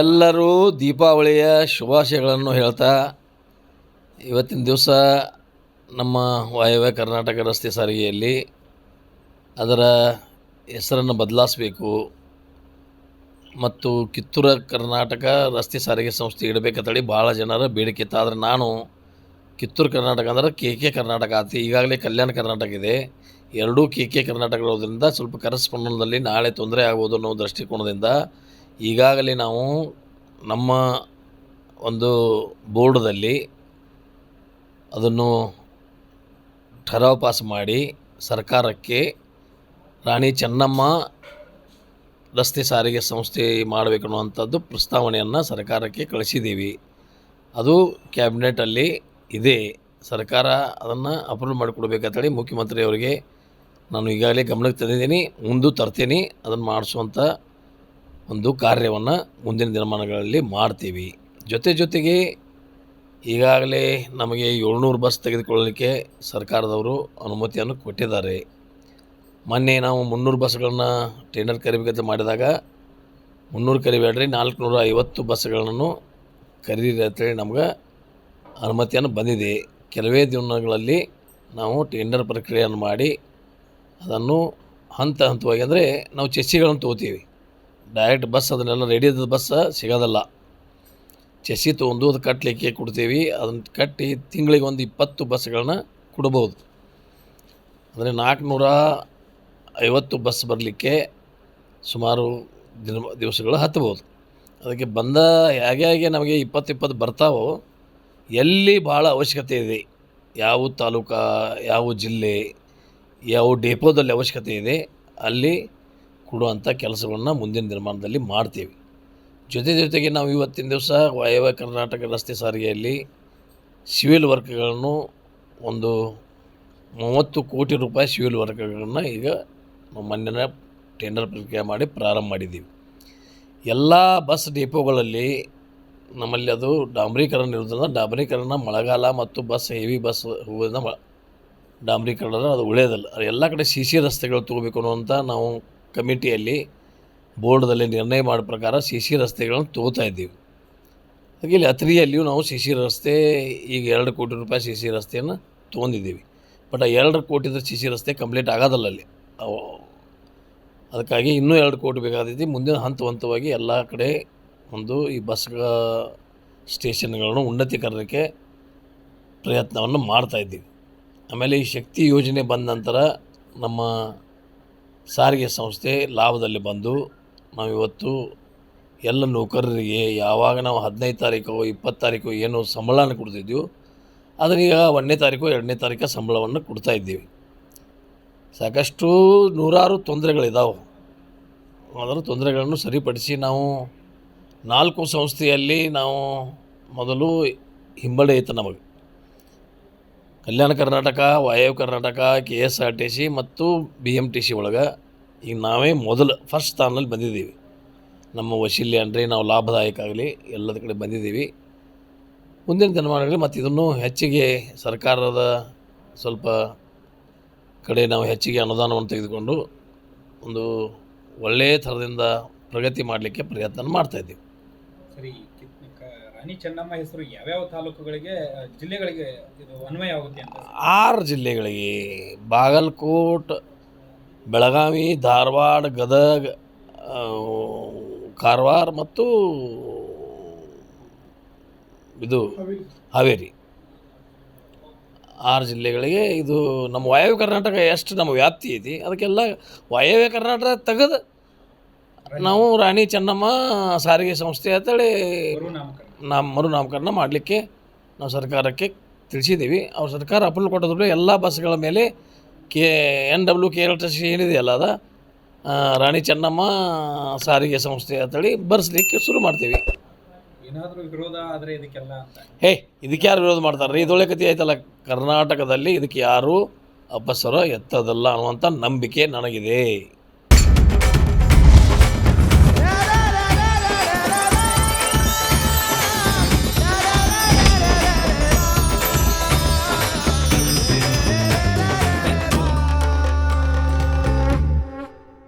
ಎಲ್ಲರೂ ದೀಪಾವಳಿಯ ಶುಭಾಶಯಗಳನ್ನು ಹೇಳ್ತಾ ಇವತ್ತಿನ ದಿವಸ ನಮ್ಮ ವಾಯವ್ಯ ಕರ್ನಾಟಕ ರಸ್ತೆ ಸಾರಿಗೆಯಲ್ಲಿ ಅದರ ಹೆಸರನ್ನು ಬದಲಾಯಿಸಬೇಕು ಮತ್ತು ಕಿತ್ತೂರ ಕರ್ನಾಟಕ ರಸ್ತೆ ಸಾರಿಗೆ ಸಂಸ್ಥೆ ಇಡಬೇಕಂತೇಳಿ ಭಾಳ ಜನರ ಬೇಡಿಕೆ ಇತ್ತು. ಆದರೆ ನಾನು ಕಿತ್ತೂರು ಕರ್ನಾಟಕ ಅಂದ್ರೆ ಕೆ ಕೆ ಕರ್ನಾಟಕ ಆತಿ ಈಗಾಗಲೇ ಕಲ್ಯಾಣ ಕರ್ನಾಟಕ ಇದೆ. ಎರಡೂ ಕೆ ಕೆ ಕರ್ನಾಟಕ ಇರೋದ್ರಿಂದ ಸ್ವಲ್ಪ ಕರೆಸ್ಪಾಂಡಲ್ಲಿ ನಾಳೆ ತೊಂದರೆ ಆಗ್ಬೋದು ಅನ್ನೋ ದೃಷ್ಟಿಕೋನದಿಂದ ಈಗಾಗಲೇ ನಾವು ನಮ್ಮ ಒಂದು ಬೋರ್ಡ್ದಲ್ಲಿ ಅದನ್ನು ಠರಾವ್ ಪಾಸ್ ಮಾಡಿ ಸರ್ಕಾರಕ್ಕೆ ರಾಣಿ ಚೆನ್ನಮ್ಮ ರಸ್ತೆ ಸಾರಿಗೆ ಸಂಸ್ಥೆ ಮಾಡಬೇಕು ಅನ್ನುವಂಥದ್ದು ಪ್ರಸ್ತಾವನೆಯನ್ನು ಸರ್ಕಾರಕ್ಕೆ ಕಳಿಸಿದ್ದೀವಿ. ಅದು ಕ್ಯಾಬಿನೆಟಲ್ಲಿ ಇದೆ. ಸರ್ಕಾರ ಅದನ್ನು ಅಪ್ರೂವ್ ಮಾಡಿಕೊಡ್ಬೇಕಂತೇಳಿ ಮುಖ್ಯಮಂತ್ರಿಯವರಿಗೆ ನಾನು ಈಗಾಗಲೇ ಗಮನಕ್ಕೆ ತಂದಿದ್ದೀನಿ. ಮುಂದೂ ತರ್ತೀನಿ. ಅದನ್ನು ಮಾಡಿಸುವಂಥ ಒಂದು ಕಾರ್ಯವನ್ನು ಮುಂದಿನ ದಿನಮಾನಗಳಲ್ಲಿ ಮಾಡ್ತೀವಿ. ಜೊತೆ ಜೊತೆಗೆ ಈಗಾಗಲೇ ನಮಗೆ ಏಳ್ನೂರು ಬಸ್ ತೆಗೆದುಕೊಳ್ಳಲಿಕ್ಕೆ ಸರ್ಕಾರದವರು ಅನುಮತಿಯನ್ನು ಕೊಟ್ಟಿದ್ದಾರೆ. ಮೊನ್ನೆ ನಾವು ಮುನ್ನೂರು ಬಸ್ಗಳನ್ನು ಟೆಂಡರ್ ಕರಿಬೇಕಂತ ಮಾಡಿದಾಗ ಮುನ್ನೂರು ಕರಿಬೇಡ್ರಿ ನಾಲ್ಕುನೂರ ಐವತ್ತು ಬಸ್ಗಳನ್ನು ಕರೀರಿ ಅಂತೇಳಿ ನಮ್ಗೆ ಅನುಮತಿಯನ್ನು ಬಂದಿದೆ. ಕೆಲವೇ ದಿನಗಳಲ್ಲಿ ನಾವು ಟೆಂಡರ್ ಪ್ರಕ್ರಿಯೆಯನ್ನು ಮಾಡಿ ಅದನ್ನು ಹಂತ ಹಂತವಾಗಿ ಅಂದರೆ ನಾವು ಚೆಸ್ಸಿಗಳನ್ನು ತೊಗೋತೀವಿ. ಡೈರೆಕ್ಟ್ ಬಸ್ ಅದನ್ನೆಲ್ಲ ರೆಡಿ ಇದ್ದದ ಬಸ್ ಸಿಗೋದಲ್ಲ. ಚಸಿ ತೊಗೊಂಡು ಅದು ಕಟ್ಟಲಿಕ್ಕೆ ಕೊಡ್ತೀವಿ. ಅದನ್ನು ಕಟ್ಟಿ ತಿಂಗಳಿಗೆ ಒಂದು ಇಪ್ಪತ್ತು ಬಸ್ಗಳನ್ನ ಕೊಡ್ಬೋದು. ಅಂದರೆ ನಾಲ್ಕುನೂರ ಐವತ್ತು ಬಸ್ ಬರಲಿಕ್ಕೆ ಸುಮಾರು ದಿನ, ದಿವಸಗಳು ಹತ್ಬೋದು ಅದಕ್ಕೆ ಬಂದ ಹೇಗೆ ಹೇಗೆ ನಮಗೆ ಇಪ್ಪತ್ತು ಇಪ್ಪತ್ತು ಬರ್ತಾವೋ, ಎಲ್ಲಿ ಭಾಳ ಅವಶ್ಯಕತೆ ಇದೆ, ಯಾವ ತಾಲೂಕು, ಯಾವ ಜಿಲ್ಲೆ, ಯಾವ ಡೆಪೋದಲ್ಲಿ ಅವಶ್ಯಕತೆ ಇದೆ, ಅಲ್ಲಿ ಕೊಡುವಂಥ ಕೆಲಸಗಳನ್ನು ಮುಂದಿನ ದಿನಮಾನದಲ್ಲಿ ಮಾಡ್ತೀವಿ. ಜೊತೆ ಜೊತೆಗೆ ನಾವು ಇವತ್ತಿನ ದಿವಸ ವಾಯವ್ಯ ಕರ್ನಾಟಕ ರಸ್ತೆ ಸಾರಿಗೆಯಲ್ಲಿ ಸಿವಿಲ್ ವರ್ಕ್ಗಳನ್ನು ಒಂದು ಮೂವತ್ತು ಕೋಟಿ ರೂಪಾಯಿ ಸಿವಿಲ್ ವರ್ಕ್ಗಳನ್ನು ಈಗ ನಾವು ಮೊನ್ನೆ ಟೆಂಡರ್ ಪ್ರಕ್ರಿಯೆ ಮಾಡಿ ಪ್ರಾರಂಭ ಮಾಡಿದ್ದೀವಿ. ಎಲ್ಲ ಬಸ್ ಡಿಪೋಗಳಲ್ಲಿ ನಮ್ಮಲ್ಲಿ ಅದು ಡಾಂಬ್ರೀಕರಣ ಇರೋದ್ರಿಂದ ಡಾಂಬರೀಕರಣ, ಮಳೆಗಾಲ ಮತ್ತು ಬಸ್, ಹೆವಿ ಬಸ್ ಹೋಗೋದ್ರಿಂದ ಡಾಂಬರೀಕರಣ ಅದು ಉಳಿಯೋದಿಲ್ಲ ಎಲ್ಲ ಕಡೆ ಸಿ ಸಿ ರಸ್ತೆಗಳು ತೊಗೋಬೇಕು ಅನ್ನುವಂಥ ನಾವು ಕಮಿಟಿಯಲ್ಲಿ ಬೋರ್ಡ್ದಲ್ಲಿ ನಿರ್ಣಯ ಮಾಡೋ ಪ್ರಕಾರ ಸಿ ಸಿ ರಸ್ತೆಗಳನ್ನು ತಗೋತಾ ಇದ್ದೀವಿ. ಹಾಗೆ ಇಲ್ಲಿ ಅತ್ರಿಯಲ್ಲಿಯೂ ನಾವು ಸಿ ಸಿ ರಸ್ತೆ, ಈಗ ಎರಡು ಕೋಟಿ ರೂಪಾಯಿ ಸಿ ಸಿ ರಸ್ತೆಯನ್ನು ತೊಗೊಂಡಿದ್ದೀವಿ. ಬಟ್ ಆ ಎರಡು ಕೋಟಿದ ಸಿ ಸಿ ರಸ್ತೆ ಕಂಪ್ಲೀಟ್ ಆಗೋದಲ್ಲ ಅಲ್ಲಿ. ಅದಕ್ಕಾಗಿ ಇನ್ನೂ ಎರಡು ಕೋಟಿ ಬೇಕಾದೈತಿ ಮುಂದಿನ ಹಂತ ಹಂತವಾಗಿ ಎಲ್ಲ ಕಡೆ ಒಂದು ಈ ಬಸ್ ಸ್ಟೇಷನ್ಗಳನ್ನು ಉನ್ನತೀಕರಣಕ್ಕೆ ಪ್ರಯತ್ನವನ್ನು ಮಾಡ್ತಾಯಿದ್ದೀವಿ ಆಮೇಲೆ ಈ ಶಕ್ತಿ ಯೋಜನೆ ಬಂದ ನಂತರ ನಮ್ಮ ಸಾರಿಗೆ ಸಂಸ್ಥೆ ಲಾಭದಲ್ಲಿ ಬಂದು ನಾವಿವತ್ತು ಎಲ್ಲ ನೌಕರರಿಗೆ ಯಾವಾಗ ನಾವು ಹದಿನೈದು ತಾರೀಕು, ಇಪ್ಪತ್ತು ತಾರೀಕು ಏನು ಸಂಬಳನ ಕೊಡ್ತಿದ್ವಿ ಅದನ್ನೀಗ ಒಂದನೇ ತಾರೀಕು, ಎರಡನೇ ತಾರೀಕು ಸಂಬಳವನ್ನು ಕೊಡ್ತಾ ಇದ್ದೀವಿ. ಸಾಕಷ್ಟು ನೂರಾರು ತೊಂದರೆಗಳಿದ್ದಾವೆ ಅದರ ತೊಂದರೆಗಳನ್ನು ಸರಿಪಡಿಸಿ ನಾವು ನಾಲ್ಕು ಸಂಸ್ಥೆಯಲ್ಲಿ ನಾವು ಮೊದಲು ಹಿಂಬಳೆ ಇತ್ತು ನಮಗೆ. ಕಲ್ಯಾಣ ಕರ್ನಾಟಕ ವಾಯವ್ಯ Karnataka K S R T C ಮತ್ತು ಬಿ ಎಂ ಟಿ ಸಿ ಒಳಗೆ ಈಗ ನಾವೇ ಮೊದಲು ಫಸ್ಟ್ ಸ್ಥಾನದಲ್ಲಿ ಬಂದಿದ್ದೀವಿ. ನಮ್ಮ ವಶಿಲ್ಯ ಅಂದರೆ ನಾವು ಲಾಭದಾಯಕ ಆಗಲಿ, ಎಲ್ಲದ ಕಡೆ ಬಂದಿದ್ದೀವಿ. ಮುಂದಿನ ದಿನಮಾನಗಳಲ್ಲಿ ಮತ್ತು ಇದನ್ನು ಹೆಚ್ಚಿಗೆ ಸರ್ಕಾರದ ಸ್ವಲ್ಪ ಕಡೆ ನಾವು ಹೆಚ್ಚಿಗೆ ಅನುದಾನವನ್ನು ತೆಗೆದುಕೊಂಡು ಒಂದು ಒಳ್ಳೆಯ ಥರದಿಂದ ಪ್ರಗತಿ ಮಾಡಲಿಕ್ಕೆ ಪ್ರಯತ್ನ ಮಾಡ್ತಾಯಿದ್ದೀವಿ ಸರಿ ರಾಣಿ ಚೆನ್ನಮ್ಮ ಹೆಸರು ಯಾವ್ಯಾವ ತಾಲೂಕುಗಳಿಗೆ ಜಿಲ್ಲೆಗಳಿಗೆ ಇದು ಅನ್ವಯ ಆಗುತ್ತೆ ಅಂತ ಆರು ಜಿಲ್ಲೆಗಳಿಗೆ ಬಾಗಲಕೋಟ್ ಬೆಳಗಾವಿ ಧಾರವಾಡ ಗದಗ ಕಾರವಾರ ಮತ್ತು ಇದು ಹಾವೇರಿ. ಆರು ಜಿಲ್ಲೆಗಳಿಗೆ ಇದು ನಮ್ಮ ವಾಯವ್ಯ ಕರ್ನಾಟಕ ಎಷ್ಟು ನಮ್ಮ ವ್ಯಾಪ್ತಿ ಐತಿ ಅದಕ್ಕೆಲ್ಲ ವಾಯವ್ಯ ಕರ್ನಾಟಕ ತೆಗೆದು ನಾವು ರಾಣಿ ಚೆನ್ನಮ್ಮ ಸಾರಿಗೆ ಸಂಸ್ಥೆ ಅಂತೇಳಿ ನಮ್ಮ ಮರುನಾಮಕರಣ ಮಾಡಲಿಕ್ಕೆ ನಾವು ಸರ್ಕಾರಕ್ಕೆ ತಿಳಿಸಿದ್ದೀವಿ ಅವ್ರ ಸರ್ಕಾರ ಅಪ್ರೂವಲ್ ಕೊಟ್ಟಿದ್ರು ಎಲ್ಲ ಬಸ್ಗಳ ಮೇಲೆ K N W K L T C ಏನಿದೆಯಲ್ಲ ಅದ ರಾಣಿ ಚೆನ್ನಮ್ಮ ಸಾರಿಗೆ ಸಂಸ್ಥೆ ಅಂತೇಳಿ ಬರ್ಸ್ಲಿಕ್ಕೆ ಶುರು ಮಾಡ್ತೀವಿ. ಏನಾದರೂ ವಿರೋಧ ಆದರೆ ಇದಕ್ಕೆಲ್ಲ ಅಂತ. ಹೇ ಇದಕ್ಕೆ ಯಾರು ವಿರೋಧ ಮಾಡ್ತಾರೆ ರೀ ಇದೊಳ್ಳೆ ಕಥೆ ಆಯ್ತಲ್ಲ ಕರ್ನಾಟಕದಲ್ಲಿ ಇದಕ್ಕೆ ಯಾರೂ ಅಪಸರ ಎತ್ತದಲ್ಲ ಅನ್ನುವಂಥ ನಂಬಿಕೆ ನನಗಿದೆ.